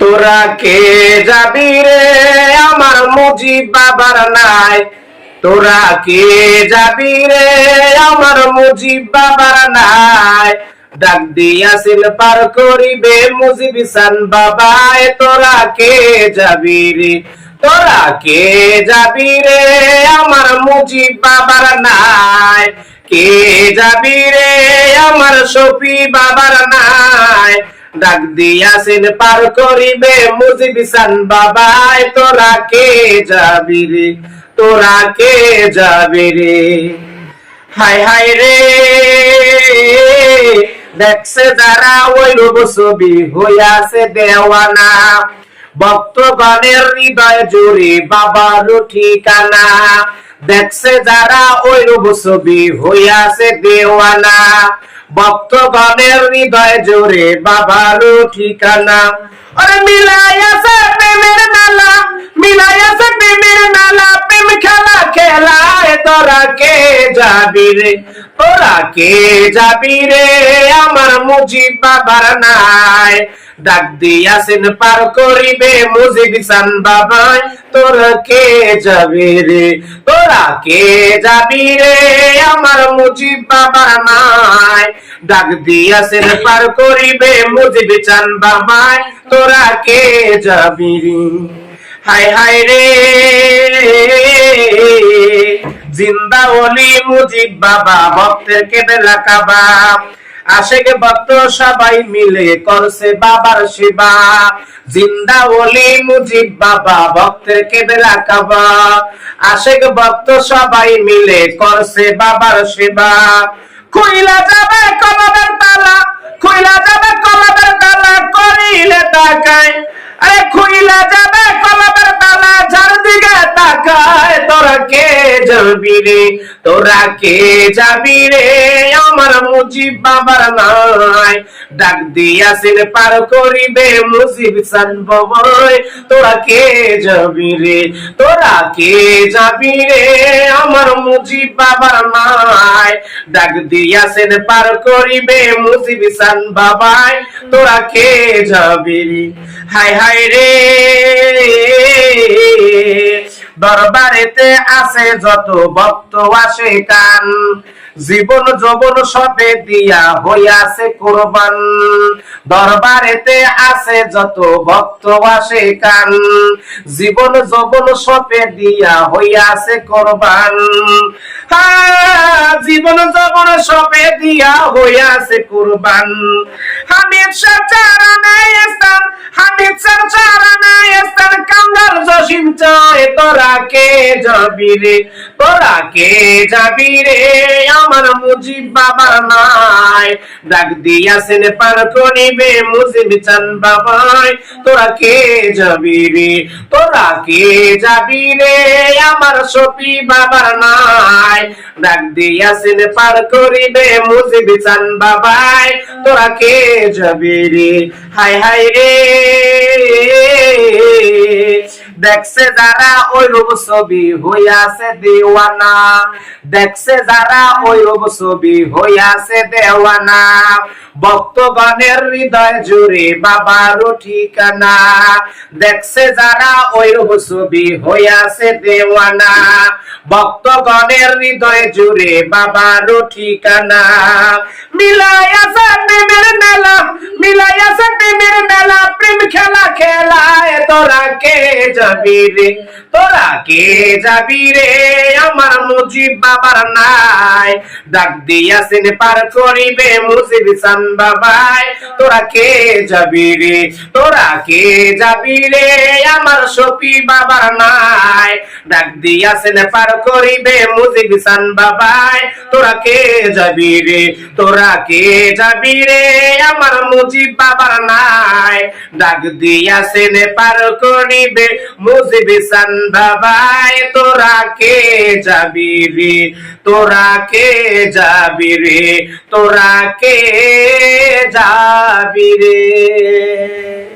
তোরা কে যাবি রে? আমার মুজিব বাবার নাই। তোরা কে যাবি রে? আমার মুজিব বাবার নাই। ডাক দিয়াছিল পার করিবে মুজিব সান বাবায়। তোরা কে যাবি রে? তোরা কে যাবি রে? আমার মুজিব বাবার নাই। কে যাবি রে? আমার সফি বাবার নাই। ডাক দিয়াছেন পার করিবে মুজিবিসান বাবাই, তোরা কে যাবি রে? তোরা কে যাবি রে? হাই হাই রে। দেখছে যারা ওই রূপ ছবি হইয়াছে দেওয়ানা। ভক্তগণের হৃদয় জুড়ে বাবার ঠিকানা। দেখছে যারা ওই রূপ ছবি হইয়াছে দেওয়ানা। ভক্তগণের হৃদয় জোরে বাবার ঠিকানা। আরে মিলাইয়াছে প্রেমের মেলা মিলাইয়াছে প্রেমের মেলা প্রেম খেলা খেলায় তোরা কে যাবি রে? তোরা কে যাবি রে? আমার মুজিব বাবার নাই। ডাক দিয়াছেন পার করিবে মুজিব সান বাবাই। তোরা কে যাবি রে? তোরা কে যাবি রে? আমার মুজিব বাবার নাই। ডাক দিয়াছেন পার করিবে মুজিব চান বাবাই তোরা কে যাবি হায় হায় রে। জিন্দা ওলি মুজিব বাবা, ভক্তের কাবা। আশেক ভক্ত সবাই মিলে করছে বাবার সেবা। জিন্দা ওলি মুজিব বাবা, ভক্তের কেবেলা কাবা। আশেক ভক্ত সবাই মিলে করছে বাবার সেবা। খুইলা যাবে কলবের তালা খুইলা যাবে কলবের তালা, করিলে তাকায়। আরে খুইলা যাবে কলবের তালা, যার দিকে তাকায়। যাবি রে? তোরা কে যাবি রে? আমার মুজিব বাবার নাই। ডাক দিয়াছেন পার করিবে মুজিব সান ববয় তোরা কে যাবি রে? তোরা কে যাবি রে? আমার মুজিব বাবার নাই। ডাক দিয়াছেন পার করিবে মুজিব সান বাবায় তোরা কে যাবি? রে হাই হাই রে। দরবারেতে আছে যত ভক্ত আসে কান জীবন যৌবন সবে দিয়া হইয়াছে কোরবান। দরবারেতে আছে যত ভক্ত আসে কান জীবন যৌবন সবে দিয়া হইয়াছে কোরবান। জীবন যৌবন সবে দিয়া হইয়াছে কোরবান। হামিদ শাহ চারানায় স্থান হামিদ শাহ চারানায় তোরা কে যাবি রে? তোরা কে যাবি রে? আমার মুজিব বাবার নাই ডাক দিয়াছেন পার করিবে মুজিব চান বাবাই তোরা কে যাবি রে? তোরা কে যাবি রে? আমার সফি বাবার নাই ডাক দিয়াছেন পার করিবে মুজিব চান বাবাই তোরা কে যাবি রে? হাই হাই দেখছে যারা ওই রূপ ছবি হইয়াছে দেওয়ানা। দেখছে যারা ওই রূপ ছবি হইয়াছে দেওয়ানা। ভক্তগণের হৃদয় জুড়ে বাবার ঠিকানা। দেখছে যারা ওই রূপ ছবি হইয়াছে দেওয়ানা। ভক্তগণের হৃদয় জুড়ে বাবার ঠিকানা। মিলাইয়াছে প্রেমের মেলা মিলাইয়াছে প্রেমের মেলা, প্রেম খেলা খেলায় তোরা কে যাবি রে? তোরা কে যাবি রে? আমার মুজিব বাবার নাই। ডাক দিয়াছেন পার করিবে মুজিব সান বাবাই। তোরা কে যাবি রে? তোরা কে যাবি রে? আমার সফি বাবার নাই। ডাক দিয়াছেন পার করিবে মুজিব সান বাবাই। তোরা কে যাবি রে? তোরা কে যাবি রে? আমার মুজিব বাবার নাই। ডাক দিয়াছেন পার করিবে মুজিব সান বাবাই। তোরা কে যাবি রে? তোরা কে যাবি রে? তোরা কে যাবি রে?